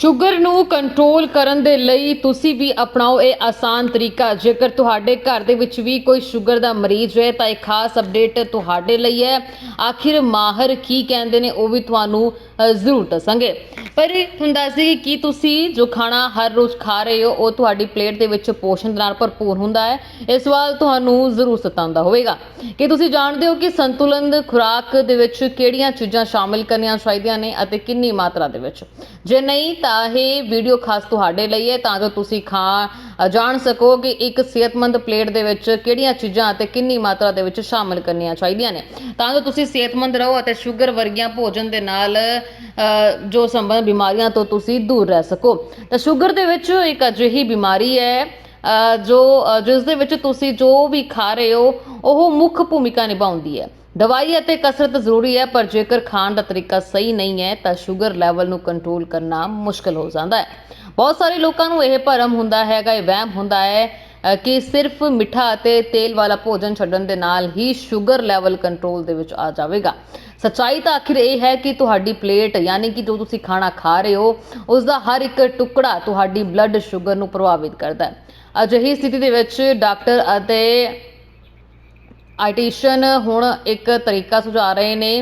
Sugar ਨੂੰ control ਕਰਨ ਦੇ ਲਈ ਤੁਸੀਂ ਵੀ ਅਪਣਾਓ, ਇਹ ਆਸਾਨ ਤਰੀਕਾ। ਜੇਕਰ ਤੁਹਾਡੇ ਘਰ ਦੇ ਵਿੱਚ ਵੀ ਕੋਈ ਸ਼ੂਗਰ ਦਾ ਮਰੀਜ਼ ਹੈ, ਤਾਂ ਇਹ ਖਾਸ ਅਪਡੇਟ ਤੁਹਾਡੇ ਲਈ ਹੈ। ਆਖਿਰ ਮਾਹਰ ਕੀ ਕਹਿੰਦੇ ਨੇ, ਉਹ ਵੀ ਤੁਹਾਨੂੰ ਜ਼ਰੂਰ ਦੱਸਾਂਗੇ। ਪਰ ਤੁਹਾਨੂੰ ਦੱਸ ਕਿ ਕੀ ਤੁਸੀਂ ਜੋ ਖਾਣਾ ਹਰ ਰੋਜ਼ ਖਾ ਰਹੇ ਹੋ, ਉਹ ਤੁਹਾਡੀ ਪਲੇਟ ਦੇ ਵਿੱਚ ਪੋਸ਼ਣ ਦੇ ਨਾਲ ਭਰਪੂਰ ਹੁੰਦਾ ਹੈ। ਇਹ ਸਵਾਲ ਤੁਹਾਨੂੰ ਜ਼ਰੂਰ ਸਤਾਉਂਦਾ ਹੋਵੇਗਾ। ਕਿ ਤੁਸੀਂ ਜਾਣਦੇ ਹੋ ਕਿ ਸੰਤੁਲਨ ਖੁਰਾਕ ਦੇ ਵਿੱਚ ਕਿਹੜੀਆਂ ਚੀਜ਼ਾਂ ਸ਼ਾਮਿਲ ਕਰਨੀਆਂ ਚਾਹੀਦੀਆਂ ਨੇ ਅਤੇ ਕਿੰਨੀ ਮਾਤਰਾ ਦੇ ਵਿੱਚ? ਜੇ ਨਹੀਂ, ਤਾਂ ਇਹ ਵੀਡੀਓ ਖਾਸ ਤੁਹਾਡੇ ਲਈ ਹੈ, ਤਾਂ ਜੋ ਤੁਸੀਂ ਖਾ ਜਾਣ ਸਕੋ ਕਿ ਇੱਕ ਸਿਹਤਮੰਦ ਪਲੇਟ ਦੇ ਵਿੱਚ ਕਿਹੜੀਆਂ ਚੀਜ਼ਾਂ ਅਤੇ ਕਿੰਨੀ ਮਾਤਰਾ ਦੇ ਵਿੱਚ ਸ਼ਾਮਿਲ ਕਰਨੀਆਂ ਚਾਹੀਦੀਆਂ ਨੇ। ਤਾਂ ਜੋ ਤੁਸੀਂ ਸਿਹਤਮੰਦ ਰਹੋ ਅਤੇ ਸ਼ੂਗਰ ਵਰਗੀਆਂ ਭੋਜਨ ਦੇ ਨਾਲ ਜੋ ਸੰਬੰਧ ਬਿਮਾਰੀਆਂ ਤੋਂ ਤੁਸੀਂ ਦੂਰ ਰਹਿ ਸਕੋ। ਤਾਂ ਸ਼ੂਗਰ ਦੇ ਵਿੱਚ ਇੱਕ ਅਜਿਹੀ ਬਿਮਾਰੀ ਹੈ ਜੋ ਜਿਸ ਦੇ ਵਿੱਚ ਤੁਸੀਂ ਜੋ ਵੀ ਖਾ ਰਹੇ ਹੋ, ਉਹ ਮੁੱਖ ਭੂਮਿਕਾ ਨਿਭਾਉਂਦੀ ਹੈ। ਦਵਾਈ ਅਤੇ ਕਸਰਤ ਜ਼ਰੂਰੀ ਹੈ, ਪਰ ਜੇਕਰ ਖਾਣ ਦਾ ਤਰੀਕਾ ਸਹੀ ਨਹੀਂ ਹੈ, ਤਾਂ ਸ਼ੂਗਰ ਲੈਵਲ ਨੂੰ ਕੰਟਰੋਲ ਕਰਨਾ ਮੁਸ਼ਕਲ ਹੋ ਜਾਂਦਾ ਹੈ। ਬਹੁਤ ਸਾਰੇ ਲੋਕਾਂ ਨੂੰ ਇਹ ਭਰਮ ਹੁੰਦਾ ਹੈਗਾ, ਇਹ ਵਹਿਮ ਹੁੰਦਾ ਹੈ ਕਿ ਸਿਰਫ ਮਿੱਠਾ ਅਤੇ ਤੇਲ ਵਾਲਾ ਭੋਜਨ ਛੱਡਣ ਦੇ ਨਾਲ ਹੀ ਸ਼ੂਗਰ ਲੈਵਲ ਕੰਟਰੋਲ ਦੇ ਵਿੱਚ ਆ ਜਾਵੇਗਾ। ਸੱਚਾਈ ਤਾਂ ਆਖਿਰ ਇਹ ਹੈ ਕਿ ਤੁਹਾਡੀ ਪਲੇਟ, ਯਾਨੀ ਕਿ ਜੋ ਤੁਸੀਂ ਖਾਣਾ ਖਾ ਰਹੇ ਹੋ ਉਸ ਦਾ ਹਰ ਇੱਕ ਟੁਕੜਾ ਤੁਹਾਡੀ ਬਲੱਡ ਸ਼ੂਗਰ ਨੂੰ ਪ੍ਰਭਾਵਿਤ ਕਰਦਾ ਹੈ। ਅਜਿਹੀ ਸਥਿਤੀ ਦੇ ਵਿੱਚ ਡਾਕਟਰ ਅਤੇ ਆਈਟੀਸ਼ੀਅਨ ਹੁਣ ਇੱਕ ਤਰੀਕਾ ਸੁਝਾ ਰਹੇ ਨੇ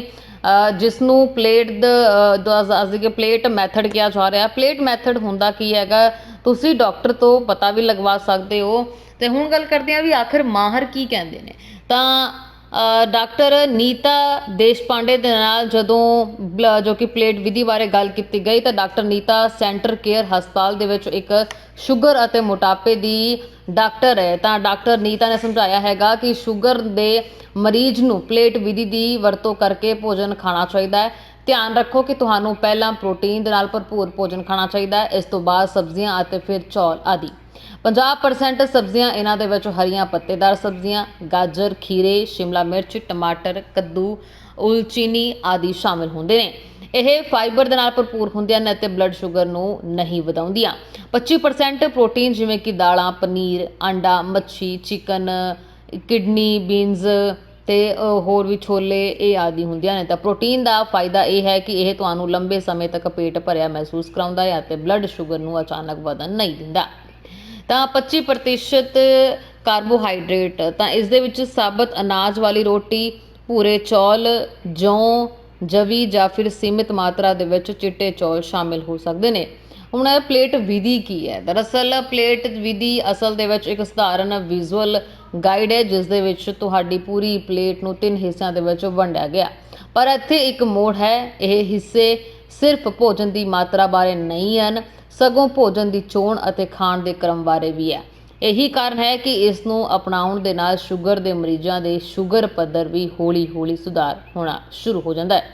ਜਿਸ ਨੂੰ ਪਲੇਟ ਦੱਸ ਕਿ ਪਲੇਟ ਮੈਥਡ ਕਿਹਾ ਜਾ ਰਿਹਾ। ਪਲੇਟ ਮੈਥਡ ਹੁੰਦਾ ਕੀ ਹੈਗਾ? ਤੁਸੀਂ ਡਾਕਟਰ ਤੋਂ ਪਤਾ ਵੀ ਲਗਵਾ ਸਕਦੇ ਹੋ। ਤੇ ਹੁਣ ਗੱਲ ਕਰਦੇ ਹਾਂ ਵੀ ਆਖਿਰ ਮਾਹਰ ਕੀ ਕਹਿੰਦੇ ਨੇ। ਤਾਂ ਡਾਕਟਰ ਨੀਤਾ ਦੇਸ਼ਪਾਂਡੇ ਦੇ ਨਾਲ ਜਦੋਂ ਬਲ- ਜੋ ਕਿ ਪਲੇਟ ਵਿਧੀ ਬਾਰੇ ਗੱਲ ਕੀਤੀ ਗਈ ਤਾਂ ਡਾਕਟਰ ਨੀਤਾ ਸੈਂਟਰ ਕੇਅਰ ਹਸਪਤਾਲ ਦੇ ਵਿੱਚ ਇੱਕ ਸ਼ੂਗਰ ਅਤੇ ਮੋਟਾਪੇ ਦੀ ਡਾਕਟਰ ਹੈ। ਤਾਂ ਡਾਕਟਰ ਨੀਤਾ ਨੇ ਸਮਝਾਇਆ ਹੈਗਾ ਕਿ ਸ਼ੂਗਰ ਦੇ ਮਰੀਜ਼ ਨੂੰ ਪਲੇਟ ਵਿਧੀ ਦੀ ਵਰਤੋਂ ਕਰਕੇ ਭੋਜਨ ਖਾਣਾ ਚਾਹੀਦਾ ਹੈ। ਧਿਆਨ ਰੱਖੋ ਕਿ ਤੁਹਾਨੂੰ ਪਹਿਲਾਂ ਪ੍ਰੋਟੀਨ ਦੇ ਨਾਲ ਭਰਪੂਰ ਭੋਜਨ ਖਾਣਾ ਚਾਹੀਦਾ ਹੈ। ਇਸ ਤੋਂ ਬਾਅਦ ਸਬਜ਼ੀਆਂ ਅਤੇ ਫਿਰ ਚੌਲ ਆਦਿ। 50% ਸਬਜ਼ੀਆਂ ਇਹਨਾਂ ਦੇ ਵਿੱਚ ਹਰੀਆਂ ਪੱਤੇਦਾਰ ਸਬਜ਼ੀਆਂ, ਗਾਜਰ, ਖੀਰੇ, ਸ਼ਿਮਲਾ ਮਿਰਚ, ਟਮਾਟਰ, ਕੱਦੂ, ਉਲਚੀਨੀ ਆਦਿ ਸ਼ਾਮਿਲ ਹੁੰਦੇ ਨੇ। ਇਹ ਫਾਈਬਰ ਦੇ ਨਾਲ ਭਰਪੂਰ ਹੁੰਦੀਆਂ ਨੇ ਅਤੇ ਬਲੱਡ ਸ਼ੂਗਰ ਨੂੰ ਨਹੀਂ ਵਧਾਉਂਦੀਆਂ। 25% ਪ੍ਰੋਟੀਨ ਜਿਵੇਂ ਕਿ ਦਾਲਾਂ, ਪਨੀਰ, ਆਂਡਾ, ਮੱਛੀ ਚਿਕਨ ਕਿਡਨੀ ਬੀਨਸ ਤੇ ਹੋਰ ਵੀ ਛੋਲੇ, ਇਹ ਆਦਿ ਹੁੰਦੀਆਂ ਨੇ। ਤਾਂ ਪ੍ਰੋਟੀਨ ਦਾ ਫਾਇਦਾ ਇਹ ਹੈ ਕਿ ਇਹ ਤੁਹਾਨੂੰ ਲੰਬੇ ਸਮੇਂ ਤੱਕ ਪੇਟ ਭਰਿਆ ਮਹਿਸੂਸ ਕਰਾਉਂਦਾ ਹੈ ਅਤੇ ਬਲੱਡ ਸ਼ੂਗਰ ਨੂੰ ਅਚਾਨਕ ਵਧਣ ਨਹੀਂ ਦਿੰਦਾ। ਤਾਂ 25% ਕਾਰਬੋਹਾਈਡਰੇਟ, ਤਾਂ ਇਸ ਦੇ ਵਿੱਚ ਸਾਬਤ ਅਨਾਜ ਵਾਲੀ ਰੋਟੀ, ਭੂਰੇ ਚੌਲ, ਜੌਂ, ਜਵੀ ਜਾਂ ਫਿਰ ਸੀਮਿਤ ਮਾਤਰਾ ਦੇ ਵਿੱਚ ਚਿੱਟੇ ਚੌਲ ਸ਼ਾਮਿਲ ਹੋ ਸਕਦੇ ਨੇ। ਹੁਣ ਇਹ ਪਲੇਟ ਵਿਧੀ ਕੀ ਹੈ? ਦਰਅਸਲ ਪਲੇਟ ਵਿਧੀ ਅਸਲ ਦੇ ਵਿੱਚ ਇੱਕ ਸਧਾਰਨ ਵਿਜ਼ੂਅਲ ਗਾਈਡ ਹੈ, ਜਿਸ ਦੇ ਵਿੱਚ ਤੁਹਾਡੀ ਪੂਰੀ ਪਲੇਟ ਨੂੰ ਤਿੰਨ ਹਿੱਸਿਆਂ ਦੇ ਵਿੱਚ ਵੰਡਿਆ ਗਿਆ। ਪਰ ਇੱਥੇ ਇੱਕ ਮੋੜ ਹੈ, ਇਹ ਹਿੱਸੇ ਸਿਰਫ ਭੋਜਨ ਦੀ ਮਾਤਰਾ ਬਾਰੇ ਨਹੀਂ ਹਨ। ਸਗੋਂ ਭੋਜਨ ਦੀ ਚੋਣ ਅਤੇ ਖਾਣ ਦੇ ਕ੍ਰਮ ਬਾਰੇ ਵੀ ਹੈ। ਇਹੀ ਕਾਰਨ ਹੈ ਕਿ ਇਸ ਨੂੰ ਅਪਣਾਉਣ ਦੇ ਨਾਲ ਸ਼ੂਗਰ ਦੇ ਮਰੀਜ਼ਾਂ ਦੇ ਸ਼ੂਗਰ ਪੱਧਰ ਵੀ ਹੌਲੀ-ਹੌਲੀ ਸੁਧਾਰ ਹੋਣਾ ਸ਼ੁਰੂ ਹੋ ਜਾਂਦਾ ਹੈ।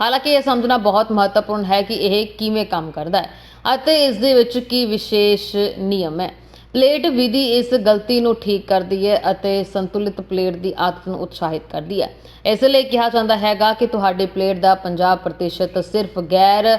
ਹਾਲਾਂਕਿ ਇਹ ਸਮਝਣਾ ਬਹੁਤ ਮਹੱਤਵਪੂਰਨ ਹੈ ਕਿ ਇਹ ਕਿਵੇਂ ਕੰਮ ਕਰਦਾ ਹੈ ਅਤੇ ਇਸ ਦੇ ਵਿੱਚ ਕੀ ਵਿਸ਼ੇਸ਼ ਨਿਯਮ ਹੈ। ਪਲੇਟ ਵਿਧੀ ਇਸ ਗਲਤੀ ਨੂੰ ਠੀਕ ਕਰਦੀ ਹੈ ਅਤੇ ਸੰਤੁਲਿਤ ਪਲੇਟ ਦੀ ਆਦਤ ਨੂੰ ਉਤਸ਼ਾਹਿਤ ਕਰਦੀ ਹੈ। ਇਸ ਲਈ ਕਿਹਾ ਜਾਂਦਾ ਹੈਗਾ ਕਿ ਤੁਹਾਡੀ ਪਲੇਟ ਦਾ 50% ਸਿਰਫ ਗੈਰ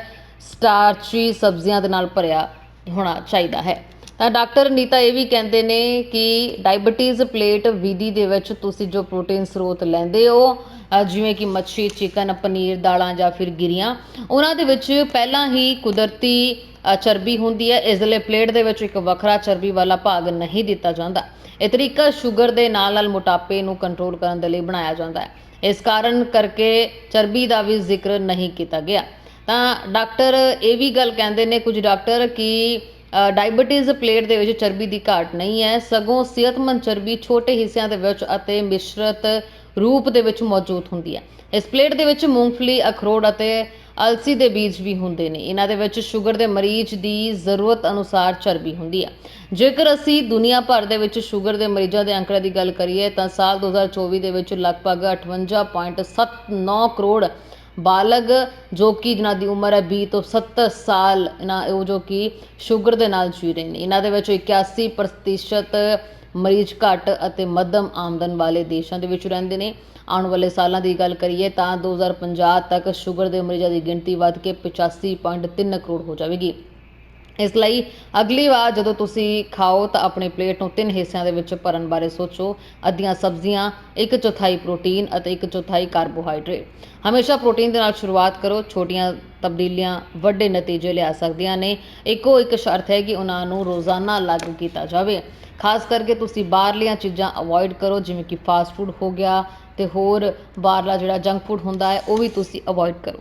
ਸਟਾਰਚੀ ਸਬਜ਼ੀਆਂ ਦੇ ਨਾਲ ਭਰਿਆ ਹੋਣਾ ਚਾਹੀਦਾ ਹੈ। ਤਾਂ ਡਾਕਟਰ ਨੀਤਾ ਇਹ ਵੀ ਕਹਿੰਦੇ ਨੇ ਕਿ ਡਾਇਬੀਟੀਜ਼ ਪਲੇਟ ਵਿਧੀ ਦੇ ਵਿੱਚ ਤੁਸੀਂ ਜੋ ਪ੍ਰੋਟੀਨ ਸਰੋਤ ਲੈਂਦੇ ਹੋ ਜਿਵੇਂ ਕਿ ਮੱਛੀ, ਚਿਕਨ, ਪਨੀਰ, ਦਾਲਾਂ ਜਾਂ ਫਿਰ ਗਿਰੀਆਂ, ਉਹਨਾਂ ਦੇ ਵਿੱਚ ਪਹਿਲਾਂ ਹੀ ਕੁਦਰਤੀ ਚਰਬੀ ਹੁੰਦੀ ਹੈ। ਇਸ ਲਈ ਪਲੇਟ ਦੇ ਵਿੱਚ ਇੱਕ ਵੱਖਰਾ ਚਰਬੀ ਵਾਲਾ ਭਾਗ ਨਹੀਂ ਦਿੱਤਾ ਜਾਂਦਾ। ਇਹ ਤਰੀਕਾ ਸ਼ੂਗਰ ਦੇ ਨਾਲ ਨਾਲ ਮੋਟਾਪੇ ਨੂੰ ਕੰਟਰੋਲ ਕਰਨ ਦੇ ਲਈ ਬਣਾਇਆ ਜਾਂਦਾ ਹੈ। ਇਸ ਕਾਰਨ ਕਰਕੇ ਚਰਬੀ ਦਾ ਵੀ ਜ਼ਿਕਰ ਨਹੀਂ ਕੀਤਾ ਗਿਆ। ਤਾਂ ਡਾਕਟਰ ਇਹ ਵੀ ਗੱਲ ਕਹਿੰਦੇ ਨੇ ਕੁਝ ਡਾਕਟਰ ਕਿ ਅ, ਡਾਇਬੀਟੀਜ਼ ਪਲੇਟ ਦੇ ਵਿੱਚ ਚਰਬੀ ਦੀ ਘਾਟ ਨਹੀਂ ਹੈ ਸਗੋਂ ਸਿਹਤਮੰਦ ਚਰਬੀ ਛੋਟੇ ਹਿੱਸਿਆਂ ਦੇ ਵਿੱਚ ਅਤੇ ਮਿਸ਼ਰਤ ਰੂਪ ਦੇ ਵਿੱਚ ਮੌਜੂਦ ਹੁੰਦੀ ਹੈ। ਇਸ ਪਲੇਟ ਦੇ ਵਿੱਚ ਮੂੰਗਫਲੀ ਅਖਰੋਟ ਅਤੇ ਅਲਸੀ ਦੇ ਬੀਜ ਵੀ ਹੁੰਦੇ ਨੇ। ਇਹਨਾਂ ਦੇ ਵਿੱਚ ਸ਼ੂਗਰ ਦੇ ਮਰੀਜ਼ ਦੀ ਜ਼ਰੂਰਤ ਅਨੁਸਾਰ ਚਰਬੀ ਹੁੰਦੀ ਹੈ। ਜੇਕਰ ਅਸੀਂ ਦੁਨੀਆ ਭਰ ਦੇ ਵਿੱਚ ਸ਼ੂਗਰ ਦੇ ਮਰੀਜ਼ਾਂ ਦੇ ਅੰਕੜੇ ਦੀ ਗੱਲ ਕਰੀਏ ਤਾਂ ਸਾਲ 2024 ਦੇ ਵਿੱਚ ਲਗਭਗ 58.79 ਕਰੋੜ ਬਾਲਗ, ਜੋ ਕਿ ਜਿਨ੍ਹਾਂ ਦੀ ਉਮਰ ਹੈ 20 ਤੋਂ 70 ਸਾਲ, ਇਹਨਾਂ ਉਹ ਜੋ ਕਿ ਸ਼ੂਗਰ ਦੇ ਨਾਲ ਜੀ ਰਹੇ ਨੇ। ਇਹਨਾਂ ਦੇ ਵਿੱਚ 81% ਮਰੀਜ਼ ਘੱਟ ਅਤੇ ਮੱਧਮ ਆਮਦਨ ਵਾਲੇ ਦੇਸ਼ਾਂ ਦੇ ਵਿੱਚ ਰਹਿੰਦੇ ਨੇ। ਆਉਣ ਵਾਲੇ ਸਾਲਾਂ ਦੀ ਗੱਲ ਕਰੀਏ ਤਾਂ 2050 ਤੱਕ ਸ਼ੂਗਰ ਦੇ ਮਰੀਜ਼ਾਂ ਦੀ ਗਿਣਤੀ ਵੱਧ ਕੇ 85.3 ਕਰੋੜ ਹੋ ਜਾਵੇਗੀ। ਇਸ ਲਈ ਅਗਲੀ ਵਾਰ ਜਦੋਂ ਤੁਸੀਂ ਖਾਓ ਤਾਂ ਆਪਣੀ ਪਲੇਟ ਨੂੰ ਤਿੰਨ ਹਿੱਸਿਆਂ ਦੇ ਵਿੱਚ ਭਰਨ ਬਾਰੇ ਸੋਚੋ। ਅੱਧੀਆਂ ਸਬਜ਼ੀਆਂ, ਇੱਕ ਚੌਥਾਈ ਪ੍ਰੋਟੀਨ ਅਤੇ ਇੱਕ ਚੌਥਾਈ ਕਾਰਬੋਹਾਈਡਰੇਟ। ਹਮੇਸ਼ਾ ਪ੍ਰੋਟੀਨ ਦੇ ਨਾਲ ਸ਼ੁਰੂਆਤ ਕਰੋ, ਛੋਟੀਆਂ ਤਬਦੀਲੀਆਂ ਵੱਡੇ ਨਤੀਜੇ ਲਿਆ ਸਕਦੀਆਂ ਨੇ। ਇੱਕੋ ਇੱਕ ਸ਼ਰਤ ਹੈ ਕਿ ਉਹਨਾਂ ਨੂੰ ਰੋਜ਼ਾਨਾ ਲਾਗੂ ਕੀਤਾ ਜਾਵੇ। ਖਾਸ ਕਰਕੇ ਤੁਸੀਂ ਬਾਹਰਲੀਆਂ ਚੀਜ਼ਾਂ ਅਵੋਇਡ ਕਰੋ, ਜਿਵੇਂ ਕਿ ਫਾਸਟ ਫੂਡ ਹੋ ਗਿਆ ਤੇ ਹੋਰ ਬਾਹਰਲਾ ਜਿਹੜਾ ਜੰਕ ਫੂਡ ਹੁੰਦਾ ਹੈ, ਉਹ ਵੀ ਤੁਸੀਂ ਅਵੋਇਡ ਕਰੋ।